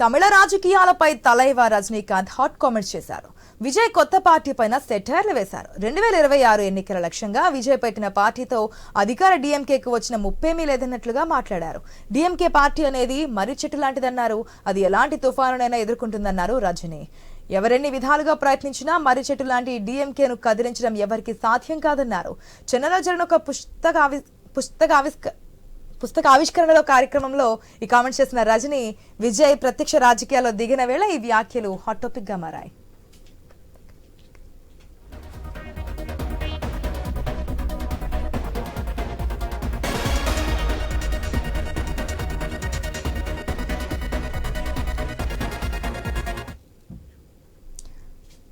తమిళ రాజకీయాలపై తలైవా Rajinikanth hot comments చేశారు. విజయ్ కొత్త పార్టీ పైన సెటైర్లు వేశారు. రెండు వేల ఇరవై ఆరు ఎన్నికల లక్ష్యంగా విజయ్ పెట్టిన పార్టీతో అధికార డిఎంకేకు వచ్చిన ముప్పేమీ లేదన్నట్లుగా మాట్లాడారు. డిఎంకే పార్టీ అనేది మర్రి చెట్టు లాంటిదన్నారు. అది ఎలాంటి తుఫానునైనా ఎదుర్కొంటుందన్నారు రజనీ. ఎవరెన్ని విధాలుగా ప్రయత్నించినా మర్రి చెట్టు లాంటి డిఎంకేను కదిలించడం ఎవరికి సాధ్యం కాదన్నారు. చెన్నైలో జరిగిన ఒక పుస్తక ఆవి పుస్తక ఆవిష్క పుస్తక ఆవిష్కరణలో కార్యక్రమంలో ఈ కామెంట్స్ చేసిన రజని విజయ్ ప్రత్యక్ష రాజకీయాల్లో దిగిన వేళ ఈ వ్యాఖ్యలు హాట్ టాపిక్గా మారాయి.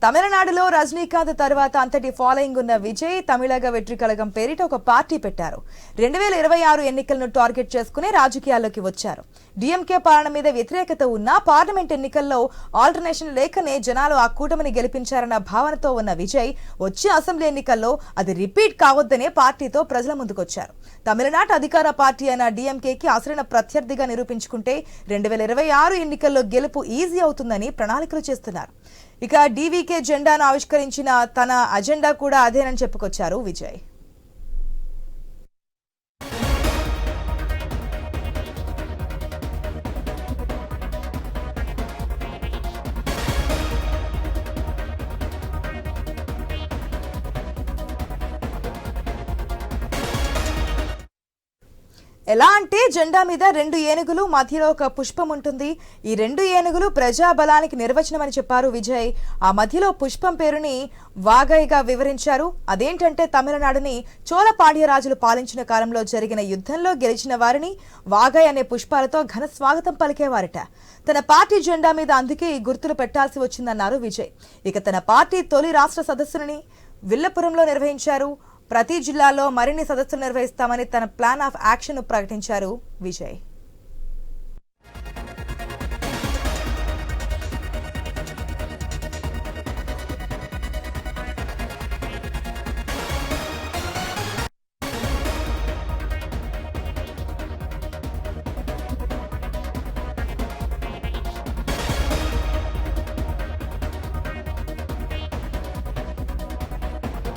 తమిళనాడులో రజనీకాంత్ తర్వాత అంతటి ఫాలోయింగ్ ఉన్న విజయ్ తమిళగ వెట్రికలగం పేరిట ఒక పార్టీ పెట్టారు. రెండు వేల ఇరవై ఆరు ఎన్నికలను టార్గెట్ చేసుకుని రాజకీయాల్లోకి వచ్చారు. డిఎంకే పాలన మీద వ్యతిరేకత ఉన్నా పార్లమెంట్ ఎన్నికల్లో ఆల్టర్నేషన్ లేకనే జనాలు ఆ కూటమిని గెలిపించారన్న భావనతో ఉన్న విజయ్ వచ్చే అసెంబ్లీ ఎన్నికల్లో అది రిపీట్ కావద్దనే పార్టీతో ప్రజల ముందుకొచ్చారు. తమిళనాడు అధికార పార్టీ అయిన డిఎంకేకి అసలైన ప్రత్యర్థిగా నిరూపించుకుంటే రెండు వేల ఇరవై ఆరు ఎన్నికల్లో గెలుపు ఈజీ అవుతుందని ప్రణాళికలు చేస్తున్నారు. ఇక డీవీకే జెండాను ఆవిష్కరించిన తన అజెండా కూడా అదేనని చెప్పుకొచ్చారు విజయ్. ఎలా అంటే జెండా మీద రెండు ఏనుగులు మధ్యలో ఒక పుష్పం ఉంటుంది. ఈ రెండు ఏనుగులు ప్రజాబలానికి నిర్వచనం అని చెప్పారు విజయ్. ఆ మధ్యలో పుష్పం పేరుని వాగైగా వివరించారు. అదేంటంటే తమిళనాడుని చోళ పాండ్యరాజులు పాలించిన కాలంలో జరిగిన యుద్ధంలో గెలిచిన వారిని వాగై అనే పుష్పాలతో ఘన స్వాగతం పలికేవారట. తన పార్టీ జెండా మీద అందుకే ఈ గుర్తులు పెట్టాల్సి వచ్చిందన్నారు విజయ్. ఇక తన పార్టీ తొలి రాష్ట్ర సదస్సుని విల్లపురంలో నిర్వహించారు. ప్రతి జిల్లాలో మరిన్ని సదస్సులు నిర్వహిస్తామని తన ప్లాన్ ఆఫ్ యాక్షన్ ప్రకటించారు విజయ్.